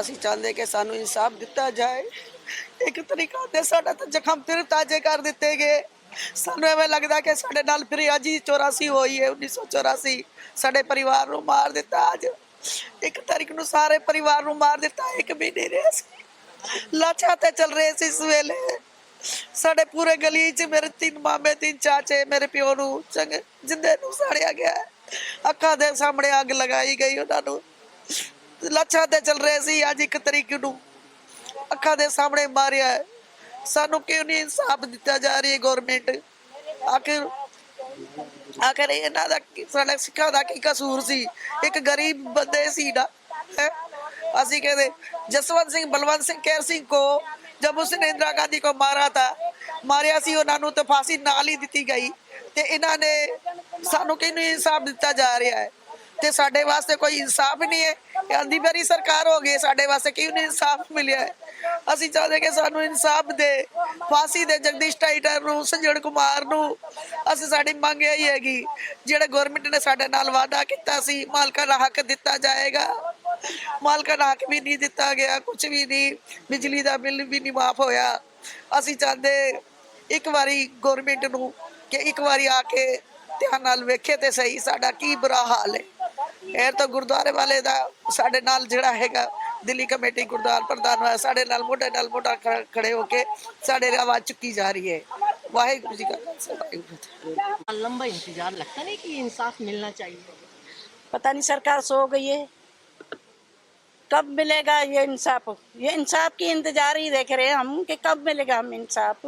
ਅਸੀਂ ਚਾਹੁੰਦੇ ਕਿ ਸਾਨੂੰ ਇਨਸਾਫ ਦਿੱਤਾ ਜਾਏ। ਇੱਕ ਤਰੀਕਾ ਤੇ ਸਾਡਾ ਤਾਂ ਜ਼ਖਮ ਫਿਰ ਤਾਜ਼ੇ ਕਰ ਦਿੱਤੇ ਗਏ। ਸਾਨੂੰ ਐਵੇਂ ਲੱਗਦਾ ਕਿ ਸਾਡੇ ਨਾਲ ਫਿਰ ਅੱਜ ਹੀ 84 ਹੋਈ ਹੈ 1984 ਸਾਡੇ ਪਰਿਵਾਰ ਨੂੰ ਮਾਰ ਦਿੱਤਾ ਅੱਜ। ਇੱਕ ਤਾਰੀਖ ਨੂੰ ਸਾਰੇ ਪਰਿਵਾਰ ਨੂੰ ਮਾਰ ਦਿੱਤਾ, ਇੱਕ ਮਹੀਨੇ ਨਹੀਂ ਸੀ। ਲਾਚਾ ਤੇ ਚੱਲ ਰਹੇ ਸੀ ਇਸ ਵੇਲੇ। ਸਾਡੇ ਪੂਰੇ ਗਲੀ 'ਚ ਮੇਰੇ ਤਿੰਨ ਮਾਮੇ, ਤਿੰਨ ਚਾਚੇ, ਮੇਰੇ ਪਿਓ ਨੂੰ ਚੰਗ ਜਿੰਦੇ ਨੂੰ ਸਾੜਿਆ ਗਿਆ। ਅੱਖਾਂ ਦੇ ਸਾਹਮਣੇ ਅੱਗ ਲਗਾਈ ਗਈ ਉਹਨਾਂ ਨੂੰ। ਲੱਛਾਂ ਤੇ ਚੱਲ ਰਹੇ ਸੀ, ਅੱਜ ਇੱਕ ਤਰੀਕ ਨੂੰ ਅੱਖਾਂ ਦੇ ਸਾਹਮਣੇ ਮਾਰਿਆ ਸਾਨੂੰ ਕਿਉਂ ਨਹੀਂ ਇਨਸਾਫ ਦਿੱਤਾ ਜਾ ਰਹੀ ਹੈ ਗਵਰਨਮੈਂਟ ਆਖਿਰ ਆਖਿਰ ਇਹਨਾਂ ਦਾ ਸਾਡਾ ਸਿੱਖਾਂ ਦਾ ਕੀ ਕਸੂਰ ਸੀ? ਇੱਕ ਗਰੀਬ ਬੰਦੇ ਸੀ ਨਾ ਅਸੀਂ ਕਹਿੰਦੇ, ਜਸਵੰਤ ਸਿੰਘ, ਬਲਵੰਤ ਸਿੰਘ ਕੇਰ ਸਿੰਘ ਕੋ ਜਬ ਉਸਨੇ ਇੰਦਰਾ ਗਾਂਧੀ ਕੋ ਮਾਰਾ ਤਾ, ਮਾਰਿਆ ਸੀ, ਉਹਨਾਂ ਨੂੰ ਤੇ ਨਾਲ ਹੀ ਦਿੱਤੀ ਗਈ। ਤੇ ਇਹਨਾਂ ਨੇ ਸਾਨੂੰ ਕਿਹਨੂੰ ਇਨਸਾਫ ਦਿੱਤਾ ਜਾ ਰਿਹਾ ਹੈ? ਤੇ ਸਾਡੇ ਵਾਸਤੇ ਕੋਈ ਇਨਸਾਫ ਨਹੀਂ ਹੈ। ਇਹ ਆਂਦੀ ਵਾਰੀ ਸਰਕਾਰ ਹੋ ਗਈ ਸਾਡੇ ਵਾਸਤੇ ਕਿਉਂ ਨਹੀਂ ਇਨਸਾਫ ਮਿਲਿਆ ਹੈ? ਅਸੀਂ ਚਾਹੁੰਦੇ ਕਿ ਸਾਨੂੰ ਇਨਸਾਫ ਦੇ, ਫਾਂਸੀ ਦੇ ਜਗਦੀਸ਼ ਟਾਈਟਰ ਨੂੰ ਸੰਜਣ ਕੁਮਾਰ ਨੂੰ ਅਸੀਂ ਸਾਡੀ ਮੰਗ ਇਹ ਹੀ ਹੈਗੀ, ਜਿਹੜੇ ਗਵਰਨਮੈਂਟ ਨੇ ਸਾਡੇ ਨਾਲ ਵਾਅਦਾ ਕੀਤਾ ਸੀ, ਮਾਲਕਾਂ ਦਾ ਹੱਕ ਦਿੱਤਾ ਜਾਏਗਾ। ਮਾਲਕਾਂ ਦਾ ਹੱਕ ਵੀ ਨਹੀਂ ਦਿੱਤਾ ਗਿਆ ਕੁਝ ਵੀ ਨਹੀਂ, ਬਿਜਲੀ ਦਾ ਬਿੱਲ ਵੀ ਨਹੀਂ ਮਾਫ ਹੋਇਆ। ਅਸੀਂ ਚਾਹੁੰਦੇ ਇੱਕ ਵਾਰੀ ਗਵਰਨਮੈਂਟ ਨੂੰ ਕਿ ਇੱਕ ਵਾਰੀ ਆ ਕੇ ਧਿਆਨ ਨਾਲ ਵੇਖੇ ਤੇ ਸਹੀ ਸਾਡਾ ਕੀ ਬੁਰਾ ਹਾਲ ਹੈ। ਇਹ ਤਾਂ ਗੁਰਦੁਆਰੇ ਵਾਲੇ ਦਾ ਸਾਡੇ ਨਾਲ ਜਿਹੜਾ ਹੈਗਾ ਦਿੱਲੀ ਕਮੇਟੀ ਗੁਰਦੁਆਰਾ ਪ੍ਰਧਾਨ ਹੋਇਆ ਸਾਡੇ ਨਾਲ ਮੋਢੇ ਨਾਲ ਮੋਢਾ ਖ- ਖੜੇ ਹੋ ਕੇ ਸਾਡੇ ਆਵਾਜ਼ ਚੁੱਕੀ ਜਾ ਰਹੀ ਹੈ ਵਾਹਿਗੁਰੂ ਜੀ ਕਾ ਖਾਲਸਾ ਵਾਹਿਗੁਰੂ ਜੀ ਕੀ ਫਤਿਹ। लंबा इंतजार लगता नहीं कि इंसाफ मिलना चाहिए पता नहीं सरकार सो गई है कब मिलेगा ये इंसाफ ये इंसाफ की इंतजार ही देख रहे हैं हम कि कब मिलेगा हम इंसाफ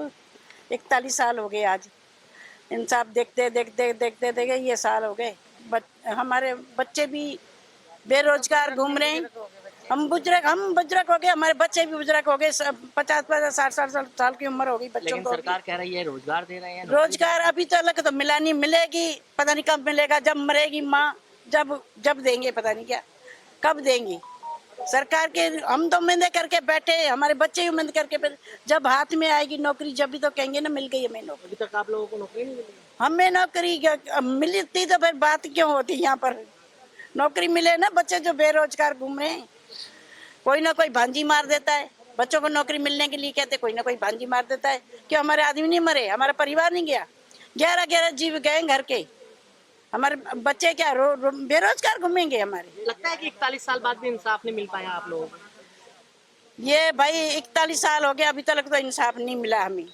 इकतालीस साल हो गए आज इंसाफ देखते देखते देखते देखते ये साल हो गए बच, हमारे बच्चे भी बेरोजगार घूम रहे हैं। हम बुज़ुर्ग हम बुज़ुर्ग हो गए हमारे बच्चे भी बुज़ुर्ग हो गए पचास पचास साठ साठ साल साल की उम्र हो गई बच्चों लेकिन को सरकार कह रही है रोज़गार दे रहे हैं रोज़गार अभी तो अलग तो मिला नहीं मिलेगी पता नहीं कब मिलेगा जब मरेगी माँ जब जब देंगे पता नहीं क्या कब देंगी। सरकार के हम तो उम्मीद करके बैठे हमारे बच्चे ही उम्मीद करके जब हाथ में आएगी नौकरी जब भी तो कहेंगे ना मिल गई हमें नौकरी। अभी तक आप लोगों को नौकरी नहीं मिली? हमें नौकरी क्या- मिलती तो फिर बात क्यों होती यहाँ पर? नौकरी मिले ना बच्चे जो बेरोजगार घूम रहे हैं। कोई ना कोई भांजी मार देता है। बच्चों को नौकरी मिलने के लिए कहते कोई ना कोई भांजी मार देता है। क्यों हमारे आदमी नहीं मरे? हमारा परिवार नहीं गया। ग्यारह ग्यारह जीव गए घर के। हमारे बच्चे क्या रो, रो, बेरोजगार घूमेंगे हमारे? लगता है कि इकतालीस साल बाद भी इंसाफ नहीं मिल पाया आप लोगों को? ये भाई इकतालीस साल हो गया अभी तक तो इंसाफ नहीं मिला हमें।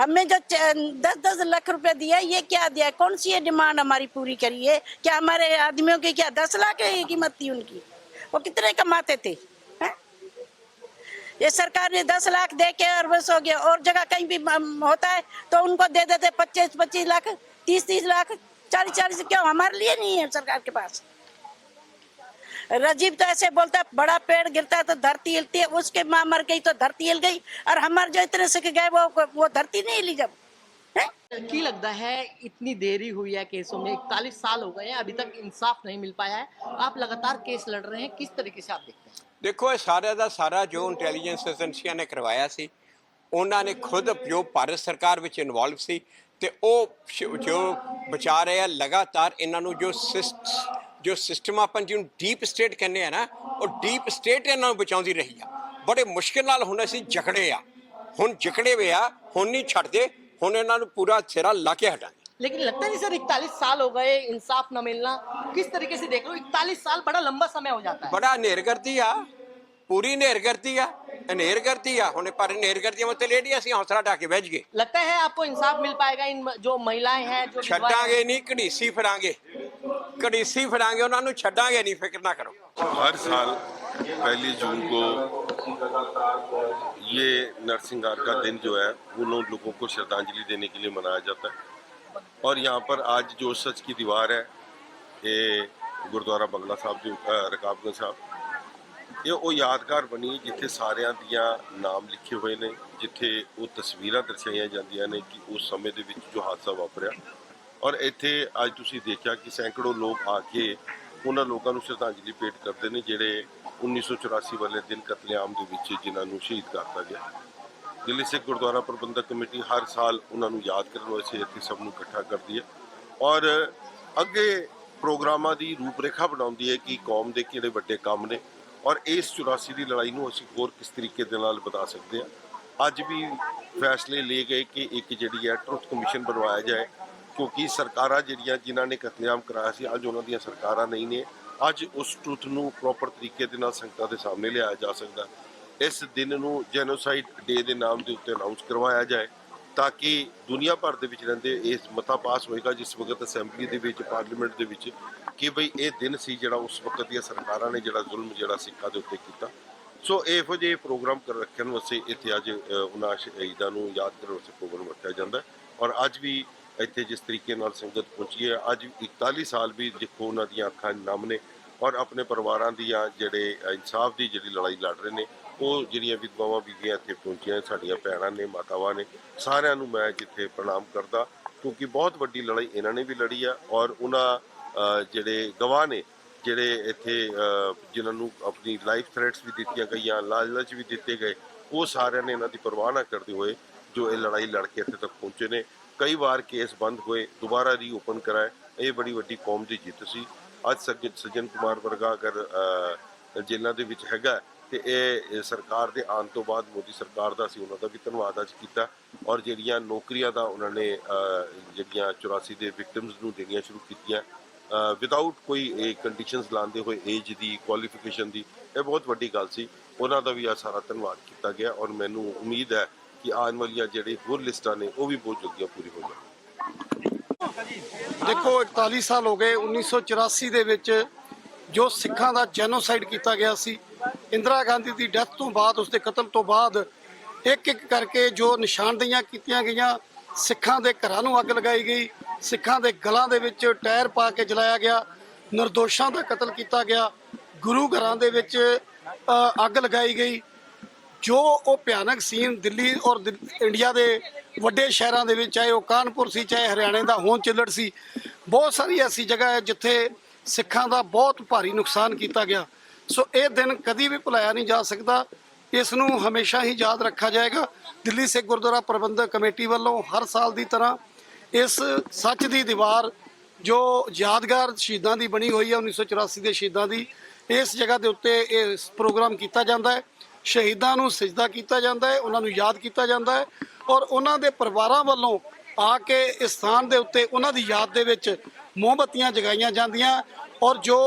हमें जो दस दस लाख रुपए दिया, ये क्या दिया? कौन सी ये डिमांड हमारी पूरी करी है? क्या हमारे आदमियों की क्या दस लाख की कीमत थी उनकी? वो कितने कमाते थे? हैं? ये सरकार ने दस लाख दे के और बस हो गया। और जगह कहीं भी होता है तो उनको दे देते पच्चीस पच्चीस लाख, तीस तीस लाख, चालीस चालीस, क्यों? हमारे लिए नहीं है सरकार के पास। राजीव तो ऐसे बोलता है बड़ा पेड़ गिरता है तो धरती हिलती है उसके माँ मर गई तो धरती हिल गई और हमारे जो इतने सीख गए वो वो धरती नहीं हिली जब हैं? की लगता है इतनी देरी हुई है केसों में इकतालीस साल हो गए हैं अभी तक इंसाफ नहीं मिल पाया है आप लगातार केस लड़ रहे हैं किस तरीके से आप देखते हैं ਦੇਖੋ ਇਹ ਸਾਰਾ ਦਾ ਸਾਰਾ ਜੋ ਇੰਟੈਲੀਜੈਂਸ ਏਜੰਸੀਆਂ ਨੇ ਕਰਵਾਇਆ ਸੀ ਉਹਨਾਂ ਨੇ ਖੁਦ ਜੋ ਭਾਰਤ ਸਰਕਾਰ ਵਿੱਚ ਇਨਵੋਲਵ ਸੀ ਤੇ ਉਹ ਸ਼- ਜੋ ਬਚਾ ਰਹੇ ਆ ਲਗਾਤਾਰ ਇਹਨਾਂ ਨੂੰ ਜੋ ਸਿਸ- ਜੋ ਸਿਸਟਮ ਆਪਾਂ ਜਿਹਨੂੰ ਡੀਪ ਸਟੇਟ ਕਹਿੰਦੇ ਆ ਨਾ ਉਹ ਡੀਪ ਸਟੇਟ ਇਹਨਾਂ ਨੂੰ ਬਚਾਉਂਦੀ ਰਹੀ ਆ ਬੜੇ ਮੁਸ਼ਕਿਲ ਨਾਲ ਹੁਣ ਅਸੀਂ ਜਕੜੇ ਆ ਹੁਣ ਜਕੜੇ ਵੇ ਆ ਹੁਣ ਨਹੀਂ ਛੱਡਦੇ ਹੁਣ ਇਹਨਾਂ ਨੂੰ ਪੂਰਾ ਸਿਰਾ ਲਾ ਕੇ ਹਟਾਂਗੇ लेकिन लगता नहीं सर इकतालीस साल हो गए इंसाफ न मिलना किस तरीके से देख लो इकतालीस साल बड़ा लंबा समय हो जाता है ਬੜਾ ਹਨੇਰ ਕਰਦੀ ਆ ਪੂਰੀ ਹਨੇਰ ਕਰਦੀ ਆ ਹਨੇਰ ਕਰਦੀ ਆ ਹੁਣ ਪਰ ਹਨੇਰ ਕਰਦੀ ਆ ਮਤਲਬ ਲੇਡੀ ਅਸੀਂ ਹੌਸਲਾ ਢਾ ਕੇ ਬਹਿ ਗਏ लगता है आपको इंसाफ मिल पाएगा इन जो महिलाएं हैं जो विधवाएं हैं? ਛੱਡਾਂਗੇ ਨਹੀਂ ਘੜੀਸੀ ਫਿਰਾਂਗੇ ਘੜੀਸੀ ਫਿਰਾਂਗੇ ਉਹਨਾਂ ਨੂੰ ਛੱਡਾਂਗੇ ਨਹੀਂ ਫਿਕਰ ਨਾ ਕਰੋ हर साल पहली जून को ये नरसिंहार का दिन जो है उन लोगों को श्रद्धांजलि देने के लिए मनाया जाता है और यहाँ पर आज जो सच की दीवार है ये ਗੁਰਦੁਆਰਾ ਬੰਗਲਾ ਸਾਹਿਬ ਜੋ ਅ, ਰਕਾਬਗੰਜ ਸਾਹਿਬ ਇਹ ਉਹ ਯਾਦਗਾਰ ਬਣੀ ਜਿੱਥੇ ਸਾਰਿਆਂ ਦੀਆਂ ਨਾਮ ਲਿਖੇ ਹੋਏ ਨੇ, ਜਿੱਥੇ ਉਹ ਤਸਵੀਰਾਂ ਦਰਸਾਈਆਂ ਜਾਂਦੀਆਂ ਨੇ ਕਿ ਉਸ ਸਮੇਂ ਦੇ ਵਿੱਚ ਜੋ ਹਾਦਸਾ ਵਾਪਰਿਆ। ਔਰ ਇੱਥੇ ਅੱਜ ਤੁਸੀਂ ਦੇਖਿਆ ਕਿ ਸੈਂਕੜੋ ਲੋਕ ਆ ਕੇ ਉਹਨਾਂ ਲੋਕਾਂ ਨੂੰ ਸ਼ਰਧਾਂਜਲੀ ਭੇਟ ਕਰਦੇ ਨੇ, ਜਿਹੜੇ 1984 ਵਾਲੇ ਦਿਨ ਕਤਲੇਆਮ ਦੇ ਵਿੱਚ ਜਿਨ੍ਹਾਂ ਨੂੰ ਸ਼ਹੀਦ ਕਰਤਾ ਗਿਆ। ਦਿੱਲੀ ਸਿੱਖ ਗੁਰਦੁਆਰਾ ਪ੍ਰਬੰਧਕ ਕਮੇਟੀ ਹਰ ਸਾਲ ਉਹਨਾਂ ਨੂੰ ਯਾਦ ਕਰਨ ਵਾਸਤੇ ਇੱਥੇ ਸਭ ਨੂੰ ਇਕੱਠਾ ਕਰਦੀ ਹੈ। ਔਰ ਅੱਗੇ ਪ੍ਰੋਗਰਾਮਾਂ ਦੀ ਰੂਪਰੇਖਾ ਬਣਾਉਂਦੀ ਹੈ ਕਿ ਕੌਮ ਦੇ ਕਿਹੜੇ ਵੱਡੇ ਕੰਮ ਨੇ। ਔਰ ਇਸ 84 ਦੀ ਲੜਾਈ ਨੂੰ ਅਸੀਂ ਹੋਰ ਕਿਸ ਤਰੀਕੇ ਦੇ ਨਾਲ ਵਧਾ ਸਕਦੇ ਹਾਂ? ਅੱਜ ਵੀ ਫੈਸਲੇ ਲਏ ਗਏ ਕਿ ਇੱਕ ਜਿਹੜੀ ਹੈ ਟਰੁੱਥ ਕਮਿਸ਼ਨ ਬਣਵਾਇਆ ਜਾਏ, ਕਿਉਂਕਿ ਸਰਕਾਰਾਂ ਜਿਹੜੀਆਂ ਜਿਨ੍ਹਾਂ ਨੇ ਕਤਲੇਆਮ ਕਰਾਇਆ ਸੀ, ਅੱਜ ਉਹਨਾਂ ਦੀਆਂ ਸਰਕਾਰਾਂ ਨਹੀਂ ਨੇ। ਅੱਜ ਉਸ ਟਰੁੱਥ ਨੂੰ ਪ੍ਰੋਪਰ ਤਰੀਕੇ ਦੇ ਨਾਲ ਸੰਗਤਾਂ ਦੇ ਸਾਹਮਣੇ ਲਿਆਇਆ ਜਾ ਸਕਦਾ। ਇਸ ਦਿਨ ਨੂੰ ਜੈਨੋਸਾਈਡ ਡੇ ਦੇ ਨਾਮ ਦੇ ਉੱਤੇ ਅਨਾਉਂਸ ਕਰਵਾਇਆ ਜਾਏ। ਤਾਂ ਕਿ ਦੁਨੀਆ ਭਰ ਦੇ ਵਿੱਚ ਰਹਿੰਦੇ ਇਸ ਮਤਾ ਪਾਸ ਹੋਏਗਾ ਜਿਸ ਵਕਤ ਅਸੈਂਬਲੀ ਦੇ ਵਿੱਚ, ਪਾਰਲੀਮੈਂਟ ਦੇ ਵਿੱਚ ਕਿ ਬਈ ਇਹ ਦਿਨ ਸੀ ਜਿਹੜਾ ਉਸ ਵਕਤ ਦੀਆਂ ਸਰਕਾਰਾਂ ਨੇ ਜਿਹੜਾ ਜ਼ੁਲਮ ਜਿਹੜਾ ਸਿੱਖਾਂ ਦੇ ਉੱਤੇ ਕੀਤਾ। ਸੋ ਇਹੋ ਜਿਹੇ ਪ੍ਰੋਗਰਾਮ ਕਰ ਰੱਖਣ ਵਾਸਤੇ ਇੱਥੇ ਅੱਜ ਉਹਨਾਂ ਸ਼ਹੀਦਾਂ ਨੂੰ ਯਾਦ ਕਰਨ ਵਾਸਤੇ ਪ੍ਰੋਗਰਾਮ ਰੱਖਿਆ ਜਾਂਦਾ ਔਰ ਅੱਜ ਵੀ ਇੱਥੇ ਜਿਸ ਤਰੀਕੇ ਨਾਲ ਸੰਗਤ ਪਹੁੰਚੀ ਹੈ, ਅੱਜ 41 ਸਾਲ ਵੀ ਦੇਖੋ ਉਹਨਾਂ ਦੀਆਂ ਅੱਖਾਂ ਨਮ ਨੇ ਔਰ ਆਪਣੇ ਪਰਿਵਾਰਾਂ ਦੀਆਂ ਜਿਹੜੇ ਇਨਸਾਫ ਦੀ ਜਿਹੜੀ ਲੜਾਈ ਲੜ ਰਹੇ ਨੇ ਉਹ ਜਿਹੜੀਆਂ ਵਿਧਵਾਵਾਂ ਬੀਬੀਆਂ ਇੱਥੇ ਪਹੁੰਚੀਆਂ, ਸਾਡੀਆਂ ਭੈਣਾਂ ਨੇ, ਮਾਤਾਵਾਂ ਨੇ, ਸਾਰਿਆਂ ਨੂੰ ਮੈਂ ਜਿੱਥੇ ਪ੍ਰਣਾਮ ਕਰਦਾ, ਕਿਉਂਕਿ ਬਹੁਤ ਵੱਡੀ ਲੜਾਈ ਇਹਨਾਂ ਨੇ ਵੀ ਲੜੀ ਆ ਔਰ ਉਹਨਾਂ ਜਿਹੜੇ ਗਵਾਹ ਨੇ, ਜਿਹੜੇ ਇੱਥੇ ਜਿਨ੍ਹਾਂ ਨੂੰ ਆਪਣੀ ਲਾਈਫ ਥ੍ਰੈਟਸ ਵੀ ਦਿੱਤੀਆਂ ਗਈਆਂ, ਲਾਲਚ ਵੀ ਦਿੱਤੇ ਗਏ, ਉਹ ਸਾਰਿਆਂ ਨੇ ਇਹਨਾਂ ਦੀ ਪਰਵਾਹ ਨਾ ਕਰਦੇ ਹੋਏ ਜੋ ਇਹ ਲੜਾਈ ਲੜ ਕੇ ਇੱਥੇ ਤੱਕ ਪਹੁੰਚੇ ਨੇ। ਕਈ ਵਾਰ ਕੇਸ ਬੰਦ ਹੋਏ, ਦੁਬਾਰਾ ਰੀਓਪਨ ਕਰਾਏ, ਇਹ ਬੜੀ ਵੱਡੀ ਕੌਮ ਦੀ ਜਿੱਤ ਸੀ। ਅੱਜ ਸੱਜਣ ਸੱਜਣ ਕੁਮਾਰ ਵਰਗਾ ਅਗਰ ਜੇਲ੍ਹਾਂ ਦੇ ਵਿੱਚ ਹੈਗਾ ਤੇ ਇਹ ਸਰਕਾਰ ਦੇ ਆਉਣ ਤੋਂ ਬਾਅਦ ਮੋਦੀ ਸਰਕਾਰ ਦਾ ਅਸੀਂ ਉਹਨਾਂ ਦਾ ਵੀ ਧੰਨਵਾਦ ਅੱਜ ਕੀਤਾ। ਔਰ ਜਿਹੜੀਆਂ ਨੌਕਰੀਆਂ ਦਾ ਉਹਨਾਂ ਨੇ ਜਿਹੜੀਆਂ 84 ਦੇ ਵਿਕਟਿਮਸ ਨੂੰ ਦੇਣੀਆਂ ਸ਼ੁਰੂ ਕੀਤੀਆਂ ਵਿਦਆਊਟ ਕੋਈ ਇਹ ਕੰਡੀਸ਼ਨਸ ਲਾਉਂਦੇ ਹੋਏ ਏਜ ਦੀ ਕੁਆਲੀਫਿਕੇਸ਼ਨ ਦੀ, ਇਹ ਬਹੁਤ ਵੱਡੀ ਗੱਲ ਸੀ। ਉਹਨਾਂ ਦਾ ਵੀ ਆ ਸਾਰਾ ਧੰਨਵਾਦ ਕੀਤਾ ਗਿਆ ਔਰ ਮੈਨੂੰ ਉਮੀਦ ਹੈ ਕਿ ਆਉਣ ਵਾਲੀਆਂ ਜਿਹੜੀ ਹੋਰ ਲਿਸਟਾਂ ਨੇ, ਉਹ ਵੀ ਬਹੁਤ ਜਲਦੀਆਂ ਪੂਰੀ ਹੋ ਜਾਣ। ਦੇਖੋ 41 ਸਾਲ ਹੋ ਗਏ 1984 ਦੇ ਵਿੱਚ ਜੋ ਸਿੱਖਾਂ ਦਾ ਜੈਨੋਸਾਈਡ ਕੀਤਾ ਗਿਆ ਸੀ ਇੰਦਰਾ ਗਾਂਧੀ ਦੀ ਡੈਥ ਤੋਂ ਬਾਅਦ, ਉਸਦੇ ਕਤਲ ਤੋਂ ਬਾਅਦ ਇੱਕ ਇੱਕ ਕਰਕੇ ਜੋ ਨਿਸ਼ਾਨਦੇਹੀਆਂ ਕੀਤੀਆਂ ਗਈਆਂ, ਸਿੱਖਾਂ ਦੇ ਘਰਾਂ ਨੂੰ ਅੱਗ ਲਗਾਈ ਗਈ, ਸਿੱਖਾਂ ਦੇ ਗਲਾਂ ਦੇ ਵਿੱਚ ਟਾਇਰ ਪਾ ਕੇ ਜਲਾਇਆ ਗਿਆ, ਨਿਰਦੋਸ਼ਾਂ ਦਾ ਕਤਲ ਕੀਤਾ ਗਿਆ, ਗੁਰੂ ਘਰਾਂ ਦੇ ਵਿੱਚ ਅੱਗ ਲਗਾਈ ਗਈ। ਜੋ ਉਹ ਭਿਆਨਕ ਸੀਨ ਦਿੱਲੀ ਔਰ ਇੰਡੀਆ ਦੇ ਵੱਡੇ ਸ਼ਹਿਰਾਂ ਦੇ ਵਿੱਚ, ਚਾਹੇ ਉਹ ਕਾਨਪੁਰ ਸੀ, ਚਾਹੇ ਹਰਿਆਣੇ ਦਾ ਹੋਂਦ ਚਿੱਲੜ ਸੀ, ਬਹੁਤ ਸਾਰੀ ਐਸੀ ਜਗ੍ਹਾ ਹੈ ਜਿੱਥੇ ਸਿੱਖਾਂ ਦਾ ਬਹੁਤ ਭਾਰੀ ਨੁਕਸਾਨ ਕੀਤਾ ਗਿਆ। ਸੋ ਇਹ ਦਿਨ ਕਦੀ ਵੀ ਭੁਲਾਇਆ ਨਹੀਂ ਜਾ ਸਕਦਾ। ਇਸ ਨੂੰ ਹਮੇਸ਼ਾ ਹੀ ਯਾਦ ਰੱਖਿਆ ਜਾਏਗਾ। ਦਿੱਲੀ ਸਿੱਖ ਗੁਰਦੁਆਰਾ ਪ੍ਰਬੰਧਕ ਕਮੇਟੀ ਵੱਲੋਂ ਹਰ ਸਾਲ ਦੀ ਤਰ੍ਹਾਂ ਇਸ ਸੱਚ ਦੀ ਦੀਵਾਰ ਜੋ ਯਾਦਗਾਰ ਸ਼ਹੀਦਾਂ ਦੀ ਬਣੀ ਹੋਈ ਹੈ 1984 ਦੇ ਸ਼ਹੀਦਾਂ ਦੀ, ਇਸ ਜਗ੍ਹਾ ਦੇ ਉੱਤੇ ਇਹ ਪ੍ਰੋਗਰਾਮ ਕੀਤਾ ਜਾਂਦਾ ਹੈ। ਸ਼ਹੀਦਾਂ ਨੂੰ ਸਜਦਾ ਕੀਤਾ ਜਾਂਦਾ ਹੈ, ਉਹਨਾਂ ਨੂੰ ਯਾਦ ਕੀਤਾ ਜਾਂਦਾ ਹੈ ਔਰ ਉਹਨਾਂ ਦੇ ਪਰਿਵਾਰਾਂ ਵੱਲੋਂ ਆ ਕੇ ਇਸ ਸਥਾਨ ਦੇ ਉੱਤੇ ਉਹਨਾਂ ਦੀ ਯਾਦ ਦੇ ਵਿੱਚ ਮੋਮਬੱਤੀਆਂ ਜਗਾਈਆਂ ਜਾਂਦੀਆਂ ਔਰ ਜੋ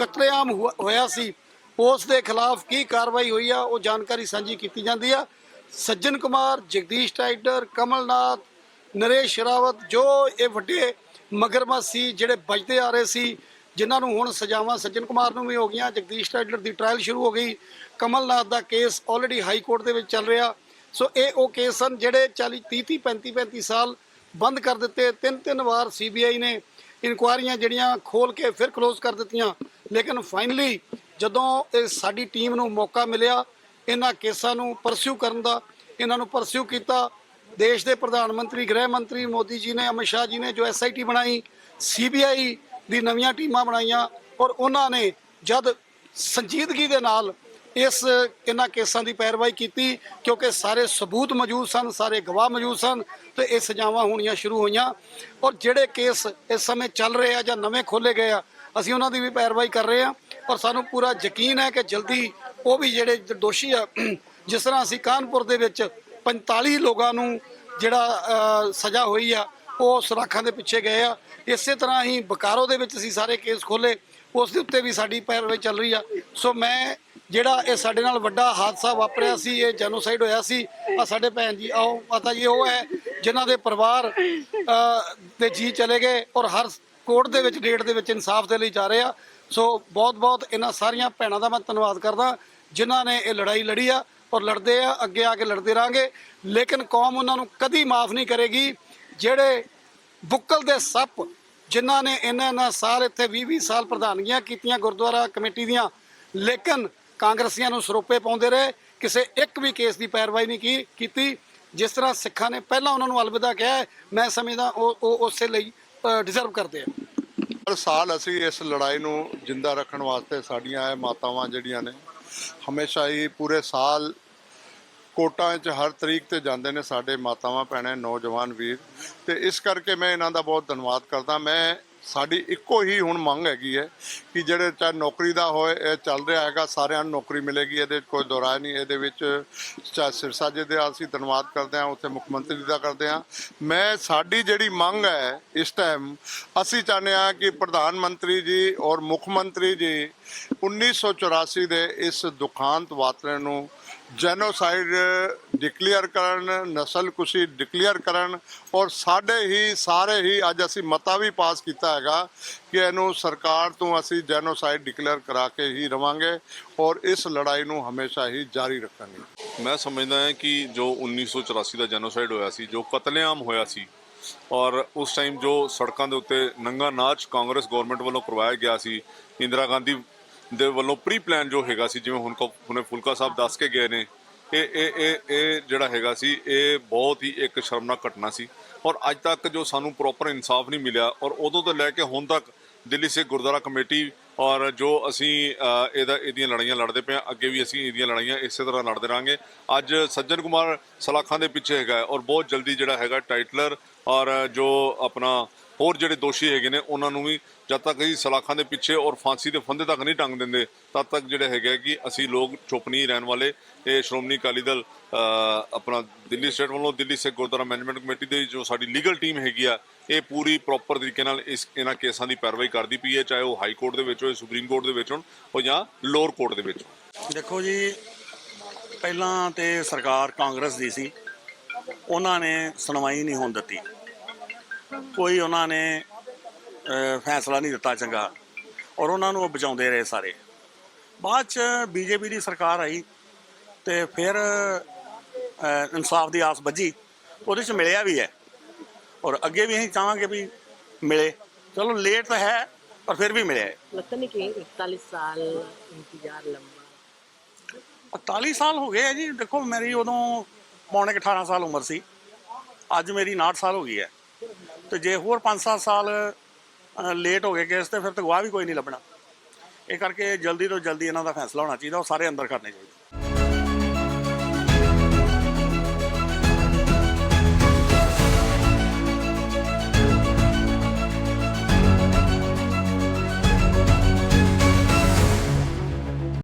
ਕਤਲੇਆਮ ਹੋਇਆ ਸੀ। ਉਸ ਦੇ ਖਿਲਾਫ ਕੀ ਕਾਰਵਾਈ ਹੋਈ ਆ, ਉਹ ਜਾਣਕਾਰੀ ਸਾਂਝੀ ਕੀਤੀ ਜਾਂਦੀ ਆ। ਸੱਜਣ ਕੁਮਾਰ, ਜਗਦੀਸ਼ ਟਾਈਡਰ, ਕਮਲਨਾਥ, ਨਰੇਸ਼ ਸ਼ਰਾਵਤ ਜੋ ਇਹ ਵੱਡੇ ਮਗਰਮੱਛ ਸੀ, ਜਿਹੜੇ ਬਚਦੇ ਆ ਰਹੇ ਸੀ, ਜਿਨ੍ਹਾਂ ਨੂੰ ਹੁਣ ਸਜ਼ਾਵਾਂ ਸੱਜਣ ਕੁਮਾਰ ਨੂੰ ਵੀ ਹੋ ਗਈਆਂ। ਜਗਦੀਸ਼ ਟਾਈਡਰ ਦੀ ਟ੍ਰਾਇਲ ਸ਼ੁਰੂ ਹੋ ਗਈ। ਕਮਲਨਾਥ ਦਾ ਕੇਸ ਆਲਰੇਡੀ ਹਾਈ ਕੋਰਟ ਦੇ ਵਿੱਚ ਚੱਲ ਰਿਹਾ। ਸੋ ਇਹ ਉਹ ਕੇਸ ਹਨ ਜਿਹੜੇ 40 30 30 35 35 ਸਾਲ ਬੰਦ ਕਰ ਦਿੱਤੇ। ਤਿੰਨ ਤਿੰਨ ਵਾਰ ਸੀਬੀਆਈ ਨੇ ਇਨਕੁਆਇਰੀਆਂ ਜਿਹੜੀਆਂ ਖੋਲ ਕੇ ਫਿਰ ਕਲੋਜ਼ ਕਰ ਦਿੱਤੀਆਂ। ਲੇਕਿਨ ਫਾਈਨਲੀ ਜਦੋਂ ਇਹ ਸਾਡੀ ਟੀਮ ਨੂੰ ਮੌਕਾ ਮਿਲਿਆ, ਇਹਨਾਂ ਕੇਸਾਂ ਨੂੰ ਪਰਸਿਊ ਕਰਨ ਦਾ, ਇਹਨਾਂ ਨੂੰ ਪਰਸਿਊ ਕੀਤਾ, ਦੇਸ਼ ਦੇ ਪ੍ਰਧਾਨ ਮੰਤਰੀ, ਗ੍ਰਹਿ ਮੰਤਰੀ ਮੋਦੀ ਜੀ ਨੇ, ਅਮਿਤ ਸ਼ਾਹ ਜੀ ਨੇ ਜੋ ਐਸਆਈਟੀ ਬਣਾਈ ਸੀਬੀਆਈ ਦੀ ਨਵੀਆਂ ਟੀਮਾਂ ਬਣਾਈਆਂ ਔਰ ਉਹਨਾਂ ਨੇ ਜਦ ਸੰਜੀਦਗੀ ਦੇ ਨਾਲ ਇਸ ਇਹਨਾਂ ਕੇਸਾਂ ਦੀ ਪੈਰਵਾਈ ਕੀਤੀ, ਕਿਉਂਕਿ ਸਾਰੇ ਸਬੂਤ ਮੌਜੂਦ ਸਨ, ਸਾਰੇ ਗਵਾਹ ਮੌਜੂਦ ਸਨ, ਤੇ ਇਹ ਸਜ਼ਾਵਾਂ ਹੋਣੀਆਂ ਸ਼ੁਰੂ ਹੋਈਆਂ ਔਰ ਜਿਹੜੇ ਕੇਸ ਇਸ ਸਮੇਂ ਚੱਲ ਰਹੇ ਆ ਜਾਂ ਨਵੇਂ ਖੋਲੇ ਗਏ ਆ ਅਸੀਂ ਉਹਨਾਂ ਦੀ ਵੀ ਪੈਰਵਾਈ ਕਰ ਰਹੇ ਆ ਔਰ ਸਾਨੂੰ ਪੂਰਾ ਯਕੀਨ ਹੈ ਕਿ ਜਲਦੀ ਉਹ ਵੀ ਜਿਹੜੇ ਦੋਸ਼ੀ ਆ, ਜਿਸ ਤਰ੍ਹਾਂ ਅਸੀਂ ਕਾਨਪੁਰ ਦੇ ਵਿੱਚ 45 ਲੋਕਾਂ ਨੂੰ ਜਿਹੜਾ ਸਜ਼ਾ ਹੋਈ ਆ, ਉਹ ਸੁਰਾਖਾਂ ਦੇ ਪਿੱਛੇ ਗਏ ਆ। ਇਸੇ ਤਰ੍ਹਾਂ ਹੀ ਬਕਾਰੋ ਦੇ ਵਿੱਚ ਅਸੀਂ ਸਾਰੇ ਕੇਸ ਖੋਲੇ ਉਸ ਦੇ ਉੱਤੇ ਵੀ ਸਾਡੀ ਪੈਰਵਾਈ ਚੱਲ ਰਹੀ ਆ। ਸੋ ਮੈਂ ਜਿਹੜਾ ਇਹ ਸਾਡੇ ਨਾਲ ਵੱਡਾ ਹਾਦਸਾ ਵਾਪਰਿਆ ਸੀ, ਇਹ ਜੈਨੋਸਾਈਡ ਹੋਇਆ ਸੀ ਆ ਸਾਡੇ ਭੈਣ ਜੀ, ਆਓ, ਮਾਤਾ ਜੀ, ਉਹ ਹੈ ਜਿਨ੍ਹਾਂ ਦੇ ਪਰਿਵਾਰ ਦੇ ਜੀ ਚਲੇ ਗਏ ਔਰ ਹਰ ਕੋਰਟ ਦੇ ਵਿੱਚ, ਡੇਟ ਦੇ ਵਿੱਚ ਇਨਸਾਫ ਦੇ ਲਈ ਜਾ ਰਹੇ ਆ। ਸੋ ਬਹੁਤ ਬਹੁਤ ਇਹਨਾਂ ਸਾਰੀਆਂ ਭੈਣਾਂ ਦਾ ਮੈਂ ਧੰਨਵਾਦ ਕਰਦਾ, ਜਿਨ੍ਹਾਂ ਨੇ ਇਹ ਲੜਾਈ ਲੜੀ ਆ ਔਰ ਲੜਦੇ ਆ, ਅੱਗੇ ਆ ਕੇ ਲੜਦੇ ਰਾਂਗੇ ਲੇਕਿਨ ਕੌਮ ਉਹਨਾਂ ਨੂੰ ਕਦੀ ਮਾਫ ਨਹੀਂ ਕਰੇਗੀ। ਜਿਹੜੇ ਬੁੱਕਲ ਦੇ ਸੱਪ, ਜਿਨ੍ਹਾਂ ਨੇ ਇਹਨਾਂ ਇਹਨਾਂ ਸਾਲ ਇੱਥੇ 20 20 ਸਾਲ ਪ੍ਰਧਾਨਗੀਆਂ ਕੀਤੀਆਂ ਗੁਰਦੁਆਰਾ ਕਮੇਟੀ ਦੀਆਂ, ਲੇਕਿਨ ਕਾਂਗਰਸੀਆਂ ਨੂੰ ਸਰੋਪੇ ਪਾਉਂਦੇ ਰਹੇ, ਕਿਸੇ ਇੱਕ ਵੀ ਕੇਸ ਦੀ ਪੈਰਵਾਈ ਨਹੀਂ ਕੀ, ਕੀਤੀ। ਜਿਸ ਤਰ੍ਹਾਂ ਸਿੱਖਾਂ ਨੇ ਪਹਿਲਾਂ ਉਹਨਾਂ ਨੂੰ ਅਲਵਿਦਾ ਕਿਹਾ ਮੈਂ ਸਮਝਦਾ ਉਹ ਉਹ ਉਸੇ ਲਈ ਡਿਜ਼ਰਵ ਕਰਦੇ ਆ। ਹਰ ਸਾਲ ਅਸੀਂ ਇਸ ਲੜਾਈ ਨੂੰ ਜਿੰਦਾ ਰੱਖਣ ਵਾਸਤੇ ਸਾਡੀਆਂ ਇਹ ਮਾਤਾਵਾਂ ਜਿਹੜੀਆਂ ਨੇ, ਹਮੇਸ਼ਾ ਹੀ ਪੂਰੇ ਸਾਲ ਕੋਟਾਂ 'ਚ ਹਰ ਤਰੀਕ ਤੇ ਜਾਂਦੇ ਨੇ ਸਾਡੇ ਮਾਤਾਵਾਂ, ਭੈਣੇ, ਨੌਜਵਾਨ ਵੀਰ। ਤੇ ਇਸ ਕਰਕੇ ਮੈਂ ਇਹਨਾਂ ਦਾ ਬਹੁਤ ਧੰਨਵਾਦ ਕਰਦਾ। ਮੈਂ ਸਾਡੀ ਇੱਕੋ ਹੀ ਹੁਣ ਮੰਗ ਹੈਗੀ ਹੈ ਕਿ ਜਿਹੜੇ ਚਾਹੇ ਨੌਕਰੀ ਦਾ ਹੋਏ, ਇਹ ਚੱਲ ਰਿਹਾ ਹੈਗਾ, ਸਾਰਿਆਂ ਨੂੰ ਨੌਕਰੀ ਮਿਲੇਗੀ, ਇਹਦੇ 'ਚ ਕੋਈ ਦੁਰਾਏ ਨਹੀਂ, ਇਹਦੇ ਵਿੱਚ ਚਾਹੇ ਸਿਰਸਾ ਜੀ ਦੇ ਅਸੀਂ ਧੰਨਵਾਦ ਕਰਦੇ ਹਾਂ, ਉੱਥੇ ਮੁੱਖ ਮੰਤਰੀ ਦਾ ਕਰਦੇ ਹਾਂ। ਮੈਂ, ਸਾਡੀ ਜਿਹੜੀ ਮੰਗ ਹੈ ਇਸ ਟਾਈਮ ਅਸੀਂ ਚਾਹੁੰਦੇ ਹਾਂ ਕਿ ਪ੍ਰਧਾਨ ਮੰਤਰੀ ਜੀ ਔਰ ਮੁੱਖ ਮੰਤਰੀ ਜੀ 1984 ਦੇ ਇਸ ਦੁਖਾਂਤ ਵਾਤਰੇ ਨੂੰ ਜੈਨੋਸਾਈਡ ਡਿਕਲੇਅਰ ਕਰਨ ਨਸਲਕੁਸ਼ੀ ਡਿਕਲੇਅਰ ਕਰਨ ਔਰ ਸਾਡੇ ਹੀ, ਸਾਰੇ ਹੀ ਅੱਜ ਅਸੀਂ ਮਤਾ ਵੀ ਪਾਸ ਕੀਤਾ ਹੈਗਾ ਕਿ ਇਹਨੂੰ ਸਰਕਾਰ ਤੋਂ ਅਸੀਂ ਜੈਨੋਸਾਈਡ ਡਿਕਲੇਅਰ ਕਰਾ ਕੇ ਹੀ ਰਵਾਂਗੇ ਔਰ ਇਸ ਲੜਾਈ ਨੂੰ ਹਮੇਸ਼ਾ ਹੀ ਜਾਰੀ ਰੱਖਾਂਗੇ। ਮੈਂ ਸਮਝਦਾ ਹਾਂ ਕਿ ਜੋ 1984 ਦਾ ਜੈਨੋਸਾਈਡ ਹੋਇਆ ਸੀ, ਜੋ ਕਤਲੇਆਮ ਹੋਇਆ ਸੀ ਔਰ ਉਸ ਟਾਈਮ ਜੋ ਸੜਕਾਂ ਦੇ ਉੱਤੇ ਨੰਗਾ ਨਾਚ ਕਾਂਗਰਸ ਗਵਰਨਮੈਂਟ ਵੱਲੋਂ ਕਰਵਾਇਆ ਗਿਆ ਸੀ, ਇੰਦਰਾ ਗਾਂਧੀ ਦੇ ਵੱਲੋਂ ਪ੍ਰੀ ਪਲਾਨ ਜੋ ਹੈਗਾ ਸੀ, ਜਿਵੇਂ ਹੁਣ ਕੋ- ਹੁਣੇ ਫੁਲਕਾ ਸਾਹਿਬ ਦੱਸ ਕੇ ਗਏ ਨੇ, ਇਹ ਇਹ ਇਹ ਇਹ ਜਿਹੜਾ ਹੈਗਾ ਸੀ, ਇਹ ਬਹੁਤ ਹੀ ਇੱਕ ਸ਼ਰਮਨਾਕ ਘਟਨਾ ਸੀ। ਔਰ ਅੱਜ ਤੱਕ ਜੋ ਸਾਨੂੰ ਪ੍ਰੋਪਰ ਇਨਸਾਫ ਨਹੀਂ ਮਿਲਿਆ, ਔਰ ਉਦੋਂ ਤੋਂ ਲੈ ਕੇ ਹੁਣ ਤੱਕ ਦਿੱਲੀ ਸਿੱਖ ਗੁਰਦੁਆਰਾ ਕਮੇਟੀ ਔਰ ਜੋ ਅਸੀਂ ਇਹਦਾ, ਇਹਦੀਆਂ ਲੜਾਈਆਂ ਲੜਦੇ ਪਏ ਹਾਂ, ਅੱਗੇ ਵੀ ਅਸੀਂ ਇਹਦੀਆਂ ਲੜਾਈਆਂ ਇਸੇ ਤਰ੍ਹਾਂ ਲੜਦੇ ਰਾਂਗੇ ਅੱਜ ਸੱਜਣ ਕੁਮਾਰ ਸਲਾਖਾਂ ਦੇ ਪਿੱਛੇ ਹੈਗਾ ਔਰ ਬਹੁਤ ਜਲਦੀ ਜਿਹੜਾ ਹੈਗਾ ਟਾਈਟਲਰ ਔਰ ਜੋ ਆਪਣਾ ਹੋਰ ਜਿਹੜੇ ਦੋਸ਼ੀ ਹੈਗੇ ਨੇ, ਉਹਨਾਂ ਨੂੰ ਵੀ ਜਦ ਤੱਕ ਅਸੀਂ ਸਲਾਖਾਂ ਦੇ ਪਿੱਛੇ ਔਰ ਫਾਂਸੀ ਦੇ ਫੰਦੇ ਤੱਕ ਨਹੀਂ ਟੰਗ ਦਿੰਦੇ, ਤਦ ਤੱਕ ਜਿਹੜੇ ਹੈਗੇ ਕਿ ਅਸੀਂ ਲੋਕ ਚੁੱਪ ਨਹੀਂ ਰਹਿਣ ਵਾਲੇ। ਇਹ ਸ਼੍ਰੋਮਣੀ ਅਕਾਲੀ ਦਲ ਆਪਣਾ ਦਿੱਲੀ ਸਟੇਟ ਵੱਲੋਂ ਦਿੱਲੀ ਸਿੱਖ ਗੁਰਦੁਆਰਾ ਮੈਨੇਜਮੈਂਟ ਕਮੇਟੀ ਦੇ ਜੋ ਸਾਡੀ ਲੀਗਲ ਟੀਮ ਹੈਗੀ ਆ, ਇਹ ਪੂਰੀ ਪ੍ਰੋਪਰ ਤਰੀਕੇ ਨਾਲ ਇਸ, ਇਹਨਾਂ ਕੇਸਾਂ ਦੀ ਪੈਰਵਾਈ ਕਰਦੀ ਪਈ ਹੈ, ਚਾਹੇ ਉਹ ਹਾਈ ਕੋਰਟ ਦੇ ਵਿੱਚ ਹੋਏ, ਸੁਪਰੀਮ ਕੋਰਟ ਦੇ ਵਿੱਚ ਹੋਣ, ਉਹ ਜਾਂ ਲੋਅਰ ਕੋਰਟ ਦੇ ਵਿੱਚ ਹੋਣ। ਦੇਖੋ ਜੀ, ਪਹਿਲਾਂ ਤੇ ਸਰਕਾਰ ਕਾਂਗਰਸ ਦੀ ਸੀ, ਉਹਨਾਂ ਨੇ ਸੁਣਵਾਈ ਨਹੀਂ ਹੋਣ ਦਿੱਤੀ। ਕੋਈ ਉਹਨਾਂ ਨੇ ਫੈਸਲਾ ਨਹੀਂ ਦਿੱਤਾ ਚੰਗਾ। ਔਰ ਉਹਨਾਂ ਨੂੰ ਉਹ ਬਚਾਉਂਦੇ ਰਹੇ ਸਾਰੇ। ਬਾਅਦ ਚ ਬੀਜੇਪੀ ਦੀ ਸਰਕਾਰ ਆਈ ਤੇ ਫਿਰ ਇਨਸਾਫ ਦੀ ਆਸ ਵੱਜੀ। ਉਹਦੇ ਚ ਮਿਲਿਆ ਵੀ ਹੈ। ਔਰ ਅੱਗੇ ਵੀ ਅਸੀਂ ਚਾਹਾਂਗੇ ਵੀ ਮਿਲੇ। ਚਲੋ ਲੇਟ ਤਾਂ ਹੈ ਪਰ ਫਿਰ ਵੀ ਮਿਲਿਆ ਲੱਗਦਾ ਨਹੀਂ ਕਿ 41 ਸਾਲ ਇੰਤਜ਼ਾਰ ਲੰਬਾ। 41 ਸਾਲ ਹੋ ਗਏ ਜੀ। ਦੇਖੋ ਮੇਰੀ ਉਦੋਂ ਪੌਣੇ 18 ਸਾਲ ਉਮਰ ਸੀ। ਅੱਜ ਮੇਰੀ 59 ਸਾਲ ਹੋ ਗਈ ਹੈ। ਤੇ ਜੇ ਹੋਰ 5-7 ਸਾਲ ਲੇਟ ਹੋ ਗਏ ਕੇਸ ਤੇ, ਫਿਰ ਤਾਂ ਗਵਾਹ ਵੀ ਕੋਈ ਨਹੀਂ ਲੱਭਣਾ। ਇਹ ਕਰਕੇ ਜਲਦੀ ਤੋਂ ਜਲਦੀ ਇਹਨਾਂ ਦਾ ਫੈਸਲਾ ਹੋਣਾ ਚਾਹੀਦਾ, ਉਹ ਸਾਰੇ ਅੰਦਰ ਕਰਨੇ ਚਾਹੀਦੇ।